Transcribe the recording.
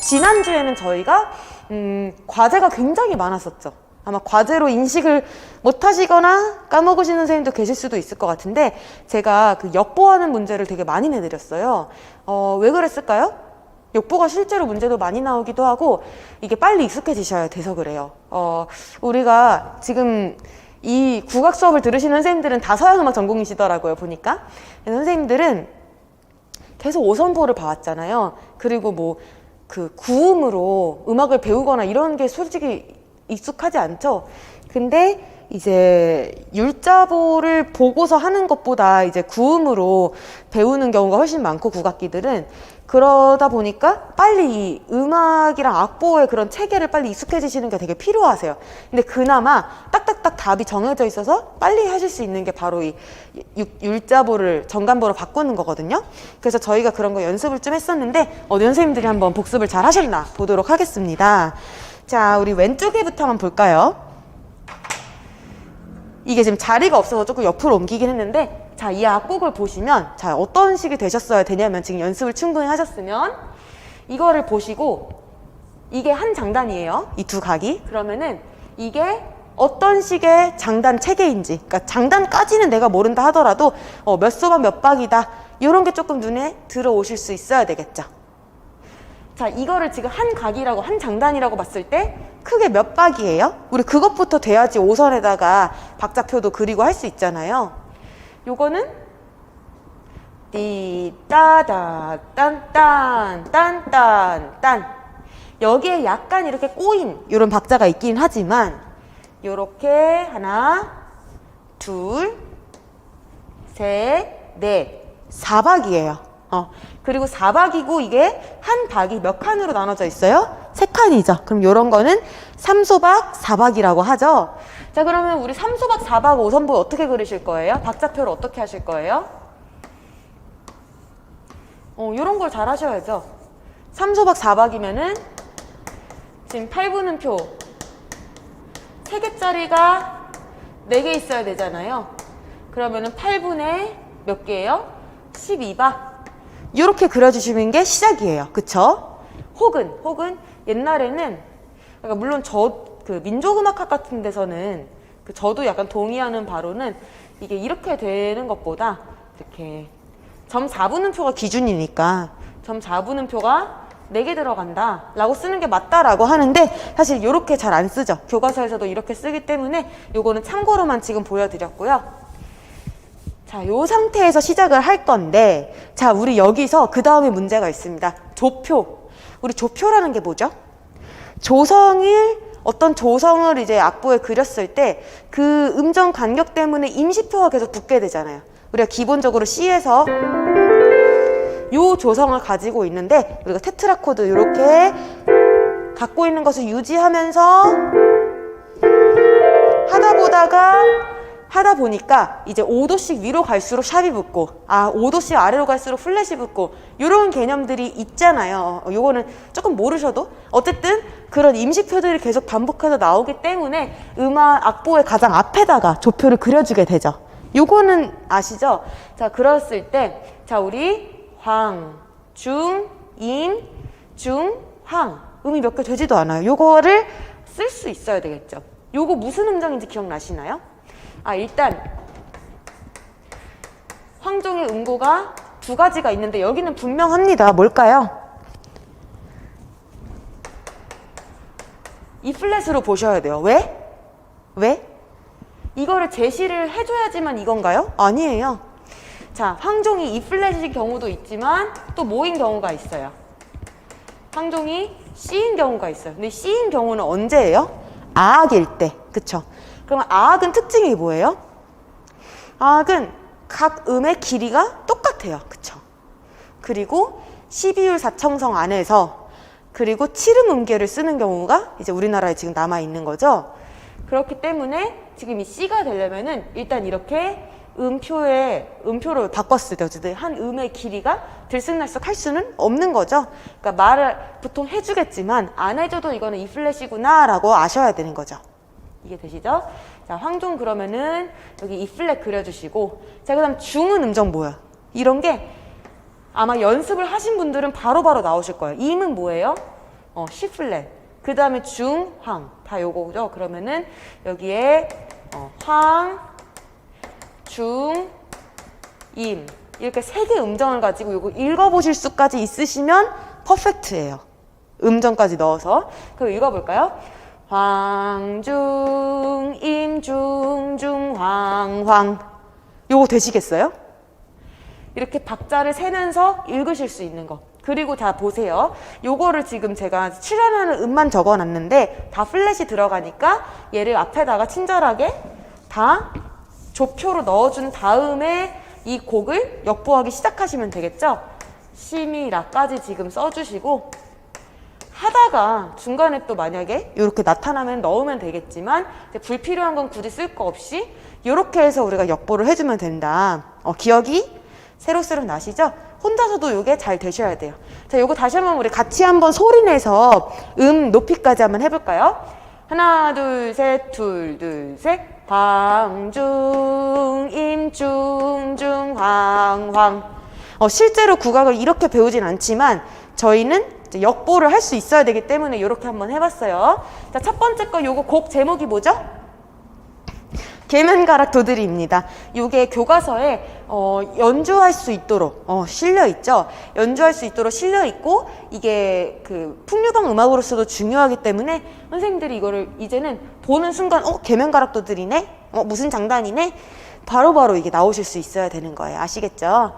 지난주에는 저희가 음, 과제가 굉장히 많았었죠. 아마 과제로 인식을 못 하시거나 까먹으시는 선생님도 계실 수도 있을 것 같은데 제가 그 역보하는 문제를 되게 많이 내드렸어요. 어, 왜 그랬을까요? 역보가 실제로 문제도 많이 나오기도 하고 이게 빨리 익숙해지셔야 돼서 그래요. 어, 우리가 지금 이 국악 수업을 들으시는 선생님들은 다 서양음악 전공이시더라고요, 보니까. 선생님들은 계속 오선보를 봐왔잖아요. 그리고 뭐 그 구음으로 음악을 배우거나 이런 게 솔직히 익숙하지 않죠. 근데 이제 율자보를 보고서 하는 것보다 이제 구음으로 배우는 경우가 훨씬 많고 국악기들은 그러다 보니까 빨리 이 음악이랑 악보의 그런 체계를 빨리 익숙해지시는 게 되게 필요하세요. 근데 그나마 딱딱딱 답이 정해져 있어서 빨리 하실 수 있는 게 바로 이 유- 율자보를 정간보로 바꾸는 거거든요. 그래서 저희가 그런 거 연습을 좀 했었는데 어, 선생님들이 한번 복습을 잘 하셨나 보도록 하겠습니다. 자, 우리 왼쪽에부터 한번 볼까요? 이게 지금 자리가 없어서 조금 옆으로 옮기긴 했는데 자, 이 악곡을 보시면 자, 어떤 식이 되셨어야 되냐면 지금 연습을 충분히 하셨으면 이거를 보시고 이게 한 장단이에요. 이 두 각이. 그러면은 이게 어떤 식의 장단 체계인지, 그러니까 장단까지는 내가 모른다 하더라도 어, 몇 소반 몇 박이다. 이런 게 조금 눈에 들어오실 수 있어야 되겠죠. 자, 이거를 지금 한 각이라고, 한 장단이라고 봤을 때 크게 몇 박이에요? 우리 그것부터 돼야지 오선에다가 박자표도 그리고 할 수 있잖아요. 요거는 띠따다 딴딴 딴딴 딴 여기에 약간 이렇게 꼬인 이런 박자가 있긴 하지만 요렇게 하나 둘 셋넷 사박이에요. 어 그리고 사박이고 이게 한 박이 몇 칸으로 나눠져 있어요? 세 칸이죠. 그럼 요런 거는 삼소박 사박이라고 하죠. 자 그러면 우리 삼소박 사박 오선보 어떻게 그리실 거예요? 박자표를 어떻게 하실 거예요? 어, 요런 걸 잘 하셔야죠. 3소박 4박이면은 지금 8분음표 3개짜리가 4개 있어야 되잖아요. 그러면은 8분의 몇 개예요? 12박. 요렇게 그려주시는 게 시작이에요. 그쵸? 혹은, 혹은 옛날에는, 그러니까 물론 저, 그 민족음악학 같은 데서는 그 저도 약간 동의하는 바로는 이게 이렇게 되는 것보다 이렇게 점 4분음표가 기준이니까 점 4분음표가 4개 들어간다 라고 쓰는 게 맞다라고 하는데 사실 이렇게 잘 안 쓰죠 교과서에서도 이렇게 쓰기 때문에 요거는 참고로만 지금 보여드렸고요 자, 요 상태에서 시작을 할 건데 자, 우리 여기서 그 다음에 문제가 있습니다 조표 우리 조표라는 게 뭐죠? 조성을 어떤 조성을 이제 악보에 그렸을 때 그 음정 간격 때문에 임시표가 계속 붙게 되잖아요. 우리가 기본적으로 C에서 요 조성을 가지고 있는데 우리가 테트라 코드 이렇게 갖고 있는 것을 유지하면서 하다 보다가 하다 보니까 이제 5도씩 위로 갈수록 샵이 붙고 아 5도씩 아래로 갈수록 플랫이 붙고 이런 개념들이 있잖아요. 어, 요거는 조금 모르셔도 어쨌든 그런 임시표들이 계속 반복해서 나오기 때문에 음악 악보의 가장 앞에다가 조표를 그려주게 되죠. 요거는 아시죠? 자 그랬을 때 자 우리 황, 중, 임, 중, 황 음이 몇 개 되지도 않아요. 요거를 쓸 수 있어야 되겠죠. 요거 무슨 음정인지 기억나시나요? 아 일단 황종의 음고가 두 가지가 있는데 여기는 분명합니다. 뭘까요? 이 플랫으로 보셔야 돼요. 왜? 왜? 이거를 제시를 해줘야지만 이건가요? 아니에요. 자, 황종이 이 플랫인 경우도 있지만 또 뭐인 경우가 있어요. 황종이 C인 경우가 있어요. 근데 C인 경우는 언제예요? 아악일 때. 그쵸? 그럼 아악은 특징이 뭐예요? 아악은 각 음의 길이가 똑같아요. 그쵸? 그리고 12율 사청성 안에서 그리고 칠음 음계를 쓰는 경우가 이제 우리나라에 지금 남아 있는 거죠. 그렇기 때문에 지금 이 C가 되려면은 일단 이렇게 음표에 음표를 바꿨을 때 어쨌든 한 음의 길이가 들쑥날쑥 할 수는 없는 거죠. 그러니까 말을 보통 해주겠지만 안 해줘도 이거는 이 플랫이구나라고 아셔야 되는 거죠. 이게 되시죠? 자, 황종 그러면은 여기 이 플랫 그려주시고 자, 그 다음 중은 음정 뭐야? 이런 게 아마 연습을 하신 분들은 바로바로 나오실 거예요. 임은 뭐예요? 어, C 플랫. 그 다음에 중, 황. 다 요거죠. 그러면은 여기에 어, 황, 중, 임. 이렇게 세 개 음정을 가지고 요거 읽어보실 수까지 있으시면 퍼펙트예요. 음정까지 넣어서. 그럼 읽어볼까요? 황중, 임, 중, 중, 황, 황. 요거 되시겠어요? 이렇게 박자를 세면서 읽으실 수 있는 거. 그리고 자 보세요. 요거를 지금 제가 출연하는 음만 적어놨는데 다 플랫이 들어가니까 얘를 앞에다가 친절하게 다 조표로 넣어준 다음에 이 곡을 역보하기 시작하시면 되겠죠? 시미라까지 지금 써주시고 하다가 중간에 또 만약에 이렇게 나타나면 넣으면 되겠지만 불필요한 건 굳이 쓸 거 없이 이렇게 해서 우리가 역보를 해주면 된다. 어, 기억이 새록새록 나시죠? 혼자서도 이게 잘 되셔야 돼요. 자, 이거 다시 한번 우리 같이 한번 소리 내서 음 높이까지 한번 해볼까요? 하나, 둘, 셋, 둘, 둘, 셋. 황중, 임중, 중, 황, 황. 어, 실제로 국악을 이렇게 배우진 않지만 저희는 이제 역보를 할 수 있어야 되기 때문에 이렇게 한번 해봤어요. 자, 첫 번째 거 요거 곡 제목이 뭐죠? 계면가락 도들이입니다. 이게 교과서에 어, 연주할 수 있도록 어, 실려 있죠. 연주할 수 있도록 실려 있고 이게 그 풍류방 음악으로서도 중요하기 때문에 선생님들이 이거를 이제는 보는 순간 어 계면가락 도들이네. 어 무슨 장단이네. 바로 바로 이게 나오실 수 있어야 되는 거예요. 아시겠죠?